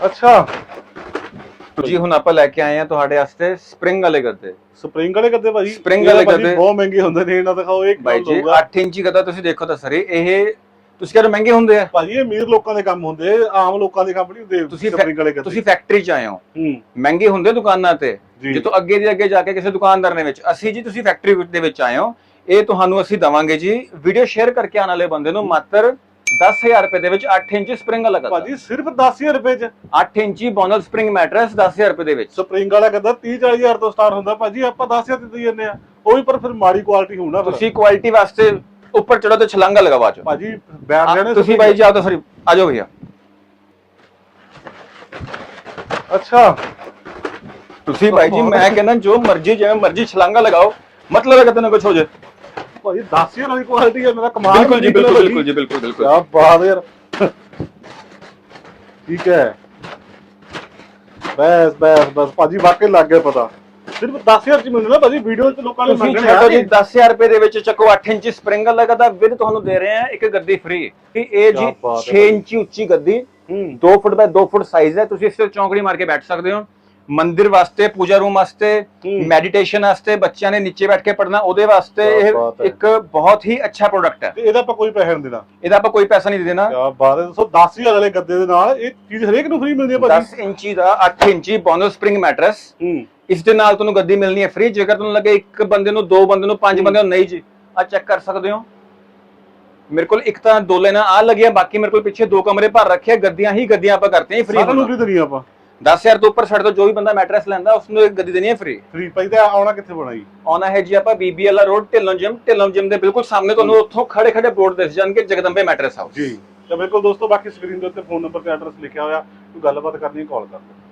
ਅੱਛਾ। ਜੀ ਹੁਣ ਆਪਾਂ ਲੈ ਕੇ ਆਏ ਆ ਤੁਹਾਡੇ ਵਾਸਤੇ ਸਪ੍ਰਿੰਗ ਵਾਲੇ ਗੱਦੇ। ਸਪਰਿੰਗ ਵਾਲੇ ਗੱਦੇ ਭਾਜੀ? ਇਹ ਵਾਲੇ ਗੱਦੇ। ਬਹੁਤ ਮਹਿੰਗੇ ਹੁੰਦੇ ਨੇ ਇਹਨਾਂ ਦਿਖਾਓ ਬਾਈ ਕਿਉਂ ਜੀ ਲਊਗਾ 8 ਇੰਚੀ ਗੱਦਾ ਤੁਸੀਂ ਦੇਖੋ ਤਾਂ ਸਰੀ ਇਹ ਤੁਸੀਂ ਕਹਿੰਦੇ ਮਹਿੰਗੇ ਹੁੰਦੇ ਆ। ਭਾਜੀ ਇਹ ਅਮੀਰ ਲੋਕਾਂ ਦੇ ਕੰਮ ਹੁੰਦੇ ਆਮ ਲੋਕਾਂ ਦੇ ਕੰਮ ਨਹੀਂ ਹੁੰਦੇ ਤੁਸੀਂ ਸਪਰਿੰਗ ਵਾਲੇ ਗੱਦੇ। ਤੁਸੀਂ ਫੈਕਟਰੀ ਚ ਆਏ ਹੋ। ਮਹਿੰਗੇ ਹੁੰਦੇ ਦੁਕਾਨਾਂ ਤੇ। ਜੀ। ਜਿੱਥੋਂ ਅੱਗੇ ਦੀ ਅੱਗੇ ਜਾ ਕੇ ਕਿਸੇ ਦੁਕਾਨਦਾਰ ਨੇ ਵਿੱਚ ਅਸੀਂ ਜੀ ਤੁਸੀਂ ਫੈਕਟਰੀ ਦੇ ਵਿੱਚ ਆਏ ਹੋ ਇਹ ਤੁਹਾਨੂੰ ਅਸੀਂ ਦਵਾਂਗੇ ਜੀ। ਵੀਡੀਓ ਸ਼ੇਅਰ ਕਰਕੇ ਆਉਣ ਵਾਲੇ ਬੰਦੇ ਨੂੰ ਮਾਤਰ 10000 ਰੁਪਏ ਦੇ ਵਿੱਚ 8 ਇੰਚ ਸਪ੍ਰਿੰਗ ਵਾਲਾ ਗੱਦਾ ਭਾਜੀ ਸਿਰਫ 10000 ਰੁਪਏ ਚ? 8 ਇੰਚੀ ਬੋਨਲ ਸਪ੍ਰਿੰਗ ਮੈਟਰਸ 10000 ਰੁਪਏ ਦੇ ਵਿੱਚ। ਸਪਰਿੰਗ ਵਾਲਾ ਗੱਦਾ 30 40000 ਤੋਂ ਸਟਾਰਟ ਹੁੰਦਾ ਭਾਜੀ ਆਪਾਂ 10000 ਤੇ ਦੇ ਜਾਂਦੇ ਆ। ਉਹ ਵੀ ਪਰ ਫਿਰ ਮਾੜੀ ਕੁਆਲਿਟੀ ਹੋਣਾ ਤੁਸੀਂ ਕੁਆਲਿਟੀ ਵਾਸਤੇ ਉੱਪਰ ਚੜੋ ਤੇ ਛਲੰਗਾ ਲਗਵਾ ਚੋ ਭਾਜੀ ਬੈਠ ਜਾਣੇ ਤੁਸੀਂ ਬਾਈ ਜੀ ਆਓ ਤਾਂ ਸਰੀ ਆ ਜਾਓ ਭਈਆ। ਅੱਛਾ। ਤੁਸੀਂ ਬਾਈ ਜੀ ਮੈਂ ਕਹਿੰਦਾ ਜੋ ਮਰਜ਼ੀ ਜਿਵੇਂ ਮਰਜ਼ੀ ਛਲੰਗਾ ਲਗਾਓ ਮਤਲਬ ਹੈ ਕਿ ਤੈਨੂੰ ਕੁਝ ਹੋ ਜਾਏ। ਭਾਜੀ 10000 ਵਾਲੀ ਕੁਆਲਿਟੀ ਹੈ ਮੇਰਾ ਕਮਾਲ ਬਿਲਕੁਲ ਜੀ ਬਿਲਕੁਲ। ਬਿਲਕੁਲ ਜੀ ਬਿਲਕੁਲ ਬਿਲਕੁਲ। ਕਿਆ ਬਾਤ ਹੈ ਯਾਰ। ਠੀਕ ਹੈ। ਬਸ ਬਸ ਬਸ ਭਾਜੀ ਵਾਕਈ ਲੱਗ ਗਿਆ ਪਤਾ। ਸਿਰਫ 10000 ਚ ਮਿਲਣਾ ਭਾਜੀ ਵੀਡੀਓ ਚ ਲੋਕਾਂ ਨੇ ਮੰਗਣੇ ਛੱਡੋ ਜੀ ਆ 10000 ਰੁਪਏ ਦੇ ਵਿੱਚ ਚੱਕੋ 8 ਇੰਚ ਸਪ੍ਰਿੰਗ ਲਗਾਦਾ ਵਿਦ ਤੁਹਾਨੂੰ ਦੇ ਰਹੇ ਆ ਇੱਕ ਗੱਦੀ ਫ੍ਰੀ ਕਿ ਇਹ ਜੀ ਕਿਆ ਬਾਤ ਹੈ 6 ਭਾਈ। ਇੰਚੀ ਉੱਚੀ ਗੱਦੀ ਹੂੰ। 2 ਫੁੱਟ ਬਾਈ 2 ਫੁੱਟ ਸਾਈਜ਼ ਹੈ ਤੁਸੀਂ ਇਸ ਤੇ ਚੌਂਕੜੀ ਮਾਰ ਕੇ ਬੈਠ ਸਕਦੇ ਹੋ। ਮੰਦਿਰ ਵਾਸਤੇ ਪੂਜਾ ਰੂਮ ਵਾਸਤੇ। ਮੈਡੀਟੇਸ਼ਨ ਵਾਸਤੇ ਬੱਚਿਆਂ ਨੇ ਨੀਚੇ ਬੈਠ ਕੇ ਪੜਨਾ ਉਹਦੇ ਵਾਸਤੇ ਕਿਆ ਇਹ ਹੈ। ਇੱਕ ਬਹੁਤ ਹੀ ਅੱਛਾ ਪ੍ਰੋਡਕਟ ਹੈ। ਤੇ ਇਹਦਾ ਆਪਾਂ ਕੋਈ ਪੈਸੇ ਨਹੀਂ ਦੇਣਾ। ਇਹਦਾ ਆਪਾਂ ਕੋਈ ਪੈਸਾ ਨਹੀਂ ਦੇਣਾ। ਕਿਆ ਬਾਤ ਹੈ। ਦੱਸੋ 10000 ਵਾਲੇ ਗੱਦੇ ਦੇ ਨਾਲ ਇਹ ਚੀਜ਼ ਹਰੇਕ ਨੂੰ ਫ੍ਰੀ ਮਿਲਦੀ ਹੈ ਭਾਜੀ? 10 ਇੰਚੀ ਦਾ 8 ਇੰਚੀ ਬੋਨਲ ਸਪ੍ਰਿੰਗ ਮੈਟਰਸ ਹੂੰ। ਇਸ ਦੇ ਨਾਲ ਤੁਹਾਨੂੰ ਗੱਦੀ ਮਿਲਣੀ ਹੈ ਫ੍ਰੀ ਜੇਕਰ ਤੁਹਾਨੂੰ ਲੱਗੇ ਇੱਕ ਬੰਦੇ ਨੂੰ ਦੋ ਬੰਦੇ ਨੂੰ ਪੰਜ ਬੰਦੇ ਨੂੰ ਨਹੀਂ ਜੀ ਆ ਚੈੱਕ ਕਰ ਸਕਦੇ ਹੋ। ਮੇਰੇ ਕੋਲ ਇੱਕ ਤਾਂ ਦੋਲੇ ਨਾਲ ਆ ਲੱਗਿਆ ਬਾਕੀ ਮੇਰੇ ਕੋਲ ਪਿੱਛੇ ਦੋ ਕਮਰੇ ਭਰ ਰੱਖੇ ਆ, ਗੱਦੀਆਂ ਹੀ ਗੱਦੀਆਂ ਆਪਾਂ ਕਰਤੇ ਹਾਂ ਫ੍ਰੀ ਸਾਰਿਆਂ ਨੂੰ ਫ੍ਰੀ ਦੇਣੀ ਆਪਾਂ। 10000 ਤੋਂ ਉੱਪਰ ਛੱਡ ਦੋ ਜੋ ਵੀ ਬੰਦਾ ਮੈਟਰਸ ਲੈਂਦਾ ਉਸ ਨੂੰ ਇੱਕ ਗੱਦੀ ਦੇਣੀ ਹੈ ਫ੍ਰੀ ਫ੍ਰੀ ਭਾਈ ਤੇ ਆਉਣਾ ਕਿੱਥੇ ਬਣਾਈ ਆਉਣਾ ਹੈ ਜੀ ਆਪਾਂ BBL road Dhillon gym Dhillon gym ਦੇ ਬਿਲਕੁਲ ਸਾਹਮਣੇ ਤੁਹਾਨੂੰ ਉੱਥੋਂ ਖੜੇ ਖੜੇ ਬੋਰਡ ਦਿਸ ਜਾਣਗੇ ਜਗਦੰਬੇ ਮੈਟਰਸ ਹਾਊਸ ਜੀ। ਤਾਂ ਬਿਲਕੁਲ ਦੋਸਤੋ ਬਾਕੀ ਸਕਰੀਨ ਦੇ ਉੱਤੇ ਫੋਨ ਨੰਬਰ ਤੇ ਐਡਰੈਸ ਲਿਖਿਆ ਹੋਇਆ ਕੋਈ ਗੱਲਬਾਤ ਕਰਨੀ ਕਾਲ ਕਰ ਲਓ